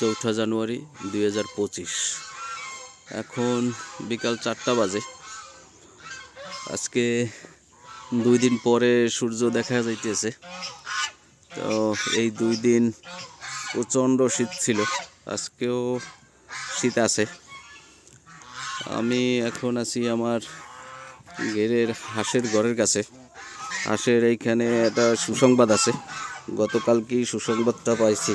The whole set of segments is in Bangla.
চৌঠা জানুয়ারি দুই হাজার পঁচিশ। এখন বিকাল চারটা বাজে। আজকে দুই দিন পরে সূর্য দেখা যাইতেছে। তো এই দুই দিন প্রচণ্ড শীত ছিল। আজকেও শীত আছে। আমি এখন আছি আমার ঘেরের হাঁসের ঘরের কাছে। হাঁসের এইখানে একটা সুসংবাদ আছে। গতকালকেই সুসংবাদটা পাইছি।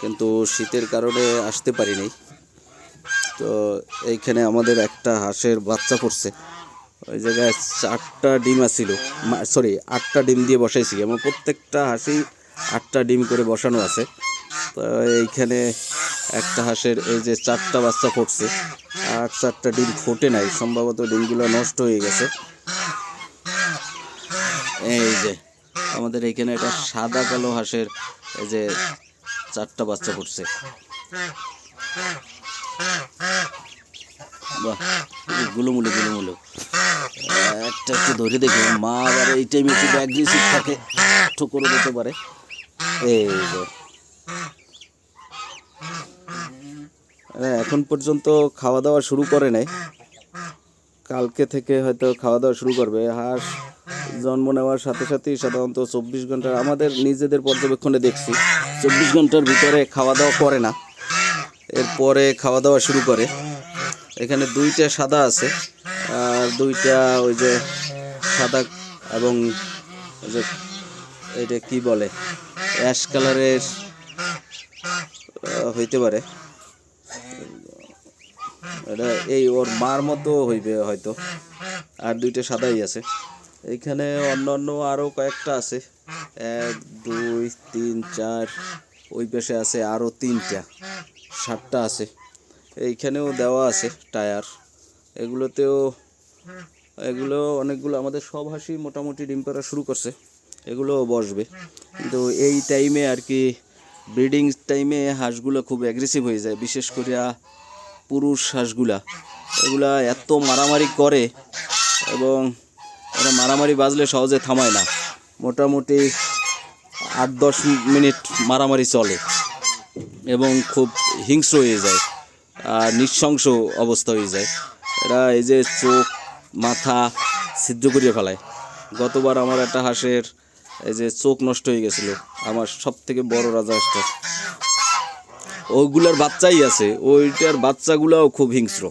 কিন্তু শীতের কারণে আসতে পারিনি। তো এইখানে আমাদের একটা হাঁসের বাচ্চা পড়ছে। ওই জায়গায় চারটা ডিম আছিল। সরি আটটা ডিম দিয়ে বসাইছি। আমার প্রত্যেকটা হাঁসি আটটা ডিম করে বসানো আছে। তো এইখানে একটা হাঁসের এই যে চারটা বাচ্চা ফুটছে আর চারটা ডিম ফোটে নাই। সম্ভবত ডিমগুলো নষ্ট হয়ে গেছে। এই যে, আমাদের এখানে একটা সাদা কালো হাঁসের এই যে চারটা বাচ্চা বাহ, গুলোমুলো গুলোমুলো। একটা একটু ধরে দেখি, মা আবার এই টাইমে একটু থাকে দিতে পারে। এই যে। এরা এখন পর্যন্ত খাওয়া দাওয়া শুরু করে নাই। কালকে থেকে হয়তো খাওয়া দাওয়া শুরু করবে। হাঁস জন্ম নেওয়ার সাথে সাথেই সাধারণত চব্বিশ ঘণ্টার আমাদের নিজেদের পর্যবেক্ষণে দেখছি, চব্বিশ ঘণ্টার ভিতরে খাওয়া দাওয়া করে না। এরপরে খাওয়া দাওয়া শুরু করে। এখানে দুইটা সাদা আছে, আর দুইটা ওই যে সাদা এবং যে এটা কি বলে? অ্যাশ কালারের হইতে পারে। এটা এই ওর মার মতো হইবে হয়তো। আর দুইটা সাদাই আছে। এইখানে অন্য অন্য আরও কয়েকটা আছে। এক, দুই, তিন, চার, ওই পাশে আছে আরও তিনটা, সাতটা আছে। এইখানেও দেওয়া আছে টায়ার। এগুলোতেও, এগুলো অনেকগুলো আমাদের সব হাসি মোটামুটি ডিম পাড়া শুরু করছে। এগুলোও বসবে। কিন্তু এই টাইমে আর কি ব্রিডিং টাইমে হাঁসগুলো খুব অ্যাগ্রেসিভ হয়ে যায়। বিশেষ করে পুরুষ হাঁসগুলা এগুলা এত মারামারি করে এবং এরা মারামারি বাজলে সহজে থামায় না। মোটামুটি আট দশ মিনিট মারামারি চলে এবং খুব হিংস্র হয়ে যায় আর নিঃশংস অবস্থা হয়ে যায়। এরা এই যে চোখ, মাথা ছিদ্র করিয়ে ফেলায়। গতবার আমার একটা হাঁসের এই যে চোখ নষ্ট হয়ে গেছিল, আমার সব থেকে বড় রাজা হাঁসটা ওইগুলোর বাচ্চাই আছে, ওইটার বাচ্চাগুলাও খুব হিংস্র।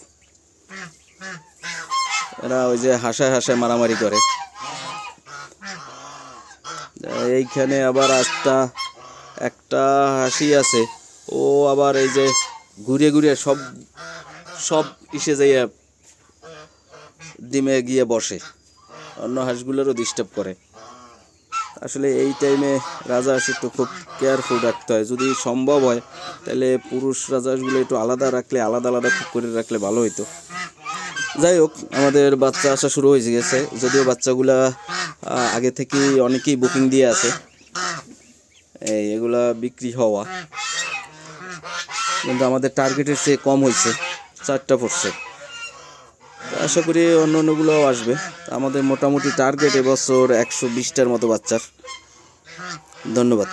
এরা ওই যে হাসায় হাসায় মারামারি করে। এইখানে আবার একটা একটা হাসি আছে, ও আবার এই যে ঘুরে ঘুরে সব সব ইসে যাইয়া ডিমে গিয়ে বসে, অন্য হাঁসগুলোরও ডিস্টার্ব করে। আসলে এই টাইমে রাজা একটু খুব কেয়ারফুল রাখতে হয়। যদি সম্ভব হয়, তাহলে পুরুষ রাজা হাঁসগুলো একটু আলাদা রাখলে, আলাদা আলাদা করে রাখলে ভালো হতো যাই হোক, আমাদের বাচ্চা আসা শুরু হয়ে গেছে। যদিও বাচ্চাগুলা আগে থেকেই অনেকেই বুকিং দিয়ে আছে। এই, এগুলা বিক্রি হওয়া। কিন্তু আমাদের টার্গেটের চেয়ে কম হয়েছে চারটা পড়ছে আশা করি অন্য অন্যগুলোও আসবে। আমাদের মোটামুটি টার্গেট এবছর একশো বিশটার মতো বাচ্চার। ধন্যবাদ।